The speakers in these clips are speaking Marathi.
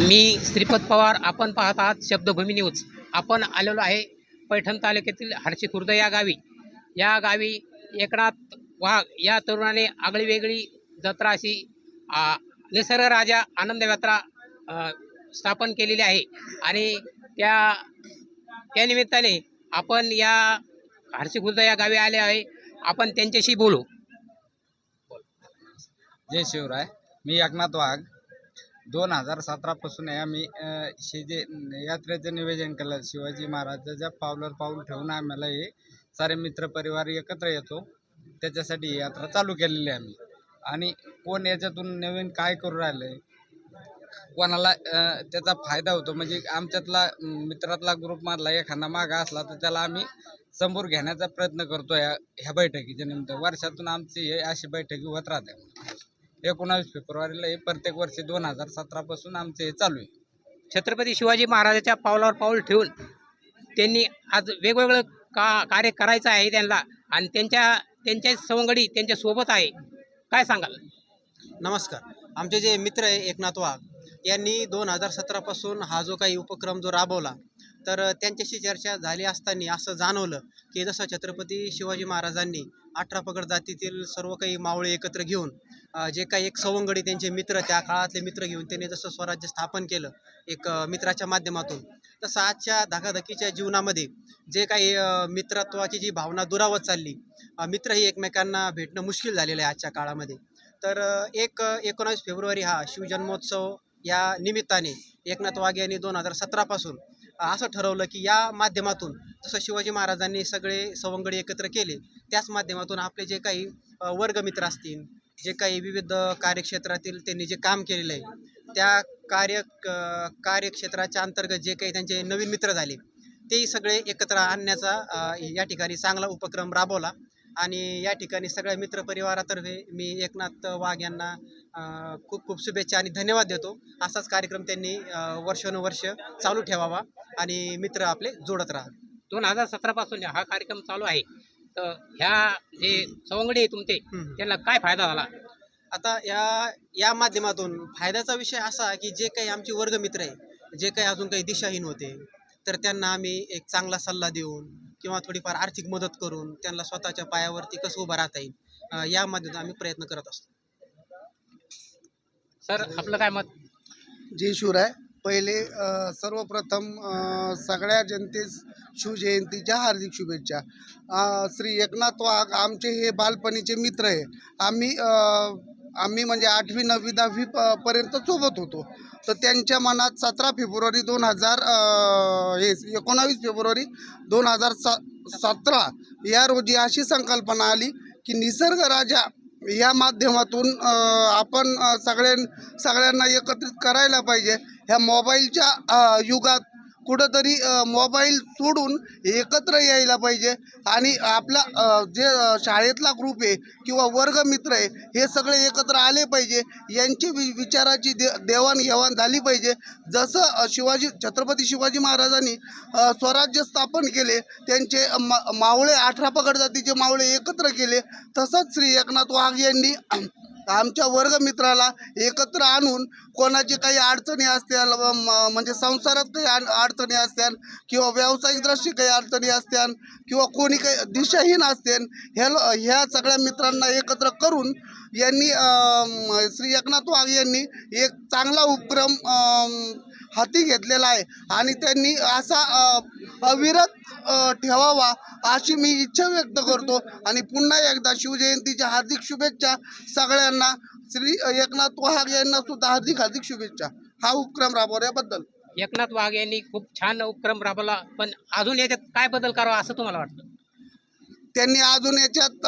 मी श्रीपद पवार आपण पाहत आहात शब्दभूमी न्यूज. आपण आलेलो आहे पैठण तालुक्यातील हर्षी खुर्द या गावी. या गावी एकनाथ वाघ या तरुणाने आगळी वेगळी जत्रा अशी निसर्ग राजा आनंद यात्रा स्थापन केलेली आहे. आणि त्या त्या निमित्ताने आपण या हर्षी खुर्द या गावी आले आहे. आपण त्यांच्याशी बोलू. जय शिवराय. मी एकनाथ वाघ. दोन हजार सतरापासून आम्ही अ, हे जे यात्रेचं नियोजन केलं. शिवाजी महाराजाच्या पावलावर पाऊल ठेवून आम्हाला हे सारे मित्रपरिवार एकत्र येतो. त्याच्यासाठी ही यात्रा चालू केलेली आहे आम्ही. आणि कोण याच्यातून नवीन काय करू राहिलं आहे कोणाला त्याचा फायदा होतो. म्हणजे आमच्यातला मित्रातला ग्रुपमधला एखादा मागा असला तर त्याला आम्ही समोर घेण्याचा प्रयत्न करतो या ह्या बैठकीच्या निमित्त. वर्षातून आमची हे अशी बैठकी होत राहते. एकोणावीस फेब्रुवारीला हे प्रत्येक वर्षी दोन हजार सतरापासून आमचे हे चालू आहे. छत्रपती शिवाजी महाराजाच्या पावलावर पाऊल ठेवून त्यांनी आज वेगवेगळं का कार्य करायचं आहे त्यांना आणि त्यांच्या त्यांच्या सवंगडी त्यांच्यासोबत आहे. काय सांगाल? नमस्कार. आमचे जे मित्र आहे एकनाथ वाघ यांनी दोन हजार सतरापासून हा जो काही उपक्रम जो राबवला तर त्यांच्याशी चर्चा झाली असताना असं जाणवलं की जसं छत्रपती शिवाजी महाराजांनी अठरा पगड जातीतील सर्व काही मावळे एकत्र घेऊन जे काही एक सवंगडी त्यांचे मित्र त्या काळातले मित्र घेऊन त्यांनी जसं स्वराज्य स्थापन केलं एक मित्राच्या माध्यमातून. तसं आजच्या धकाधकीच्या जीवनामध्ये जे काही मित्रत्वाची जी भावना दुरावत चालली मित्रही एकमेकांना भेटणं मुश्किल झालेलं आहे आजच्या काळामध्ये. तर एक एकोणावीस फेब्रुवारी हा शिवजन्मोत्सव या निमित्ताने एकनाथ वाघ यांनी दोन हजार सतरापासून असं ठरवलं की या माध्यमातून जसं शिवाजी महाराजांनी सगळे सवंगडी एकत्र केले त्याच माध्यमातून आपले जे काही वर्गमित्र असतील जे काही विविध कार्यक्षेत्रातील त्यांनी जे काम केलेलं आहे त्या कार्य कार्यक्षेत्राच्या अंतर्गत जे काही त्यांचे नवीन मित्र झाले तेही सगळे एकत्र आणण्याचा या ठिकाणी चांगला उपक्रम राबवला. आणि या ठिकाणी सगळ्या मित्रपरिवारातर्फे मी एकनाथ वाघ यांना खूप खूप शुभेच्छा आणि धन्यवाद देतो. असाच कार्यक्रम त्यांनी वर्षानुवर्ष चालू ठेवावा आणि मित्र आपले जोडत राहा दोन हजार सतरापासून हा कार्यक्रम चालू आहे. तर ह्या जे सवंगडी आहे तुमचे. त्यांना काय फायदा झाला? आता या या माध्यमातून फायद्याचा विषय असा की जे काही आमचे वर्गमित्र आहे जे काही अजून काही दिशाहीन होते तर त्यांना आम्ही एक चांगला सल्ला देऊन किंवा थोडीफार आर्थिक मदत करून त्यांना स्वतःच्या पायावरती कसं उभं राहता येईल या माध्यमातून आम्ही प्रयत्न करत असतो. सर आपलं काय मत? जय शिवराय. पहिले सर्वप्रथम सगळ्या जनतेस शिवजयंतीच्या हार्दिक शुभेच्छा. श्री एकनाथ वाघ आमचे हे बालपणीचे मित्र आहे. आम्ही आम्ही म्हणजे आठवी नववी दहावी प पर्यंत सोबत होतो. तर त्यांच्या मनात सतरा फेब्रुवारी दोन हजार हे एकोणावीस फेब्रुवारी दोन हजार स सतरा या रोजी अशी संकल्पना आली की निसर्ग राजा या माध्यमातून आपण सगळ्यां सगळ्यांना एकत्रित करायला पाहिजे. ह्या मोबाईलच्या युगात कुठंतरी मोबाईल सोडून एकत्र यायला पाहिजे. आणि आपला जे शाळेतला ग्रुप आहे किंवा वर्गमित्र आहे हे सगळे एकत्र आले पाहिजे. यांची वि विचाराची दे देवाणघेवाण झाली पाहिजे. जसं शिवाजी छत्रपती शिवाजी महाराजांनी स्वराज्य स्थापन केले त्यांचे मा मावळे अठरा पगड जातीचे मावळे एकत्र केले तसंच श्री एकनाथ वाघ यांनी आमच्या वर्गमित्राला एकत्र आणून कोणाची काही अडचणी असतील म- म्हणजे संसारात काही अडचणी असतील किंवा व्यावसायिक दृष्टी काही अडचणी असतील किंवा कोणी काही दिशाहीन असतील ह्या ह्या सगळ्या मित्रांना एकत्र करून यांनी श्री एकनाथ वाघ यांनी एक चांगला उपक्रम हाती घेतलेला आहे. आणि त्यांनी असा अविरत ठेवावा अशी मी इच्छा व्यक्त करतो. आणि पुन्हा एकदा शिवजयंतीच्या हार्दिक शुभेच्छा सगळ्यांना. श्री एकनाथ वाघ यांना सुद्धा हार्दिक हार्दिक शुभेच्छा. हा उपक्रम राबवण्याबद्दल एकनाथ वाघ यांनी खूप छान उपक्रम राबवला. पण अजून याच्यात काय बदल करावा असं तुम्हाला वाटतं? त्यांनी अजून याच्यात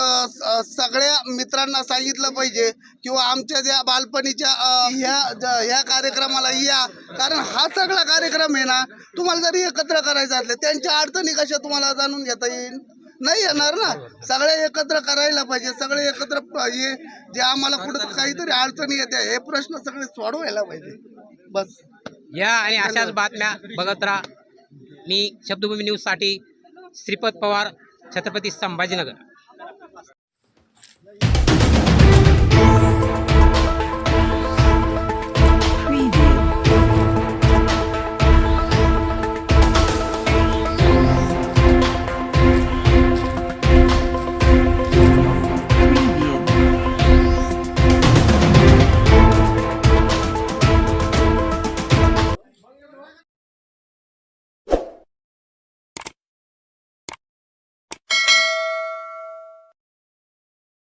सगळ्या मित्रांना सांगितलं पाहिजे किंवा आमच्या ज्या बालपणीच्या ह्या ह्या कार्यक्रमाला या. कारण हा सगळा कार्यक्रम आहे ना तुम्हाला जरी एकत्र करायचा असलं त्यांच्या अडचणी कशा तुम्हाला जाणून घेता येईल? नाही येणार ना. सगळे एकत्र करायला पाहिजे. सगळे एकत्र हे जे आम्हाला कुठं काहीतरी अडचणी येते हे प्रश्न सगळे सोडवायला पाहिजे. बस. या आणि अशाच बातम्या बघत राहा. मी शब्दभूमी न्यूजसाठी श्रीपद पवार. छत्रपती संभाजीनगर.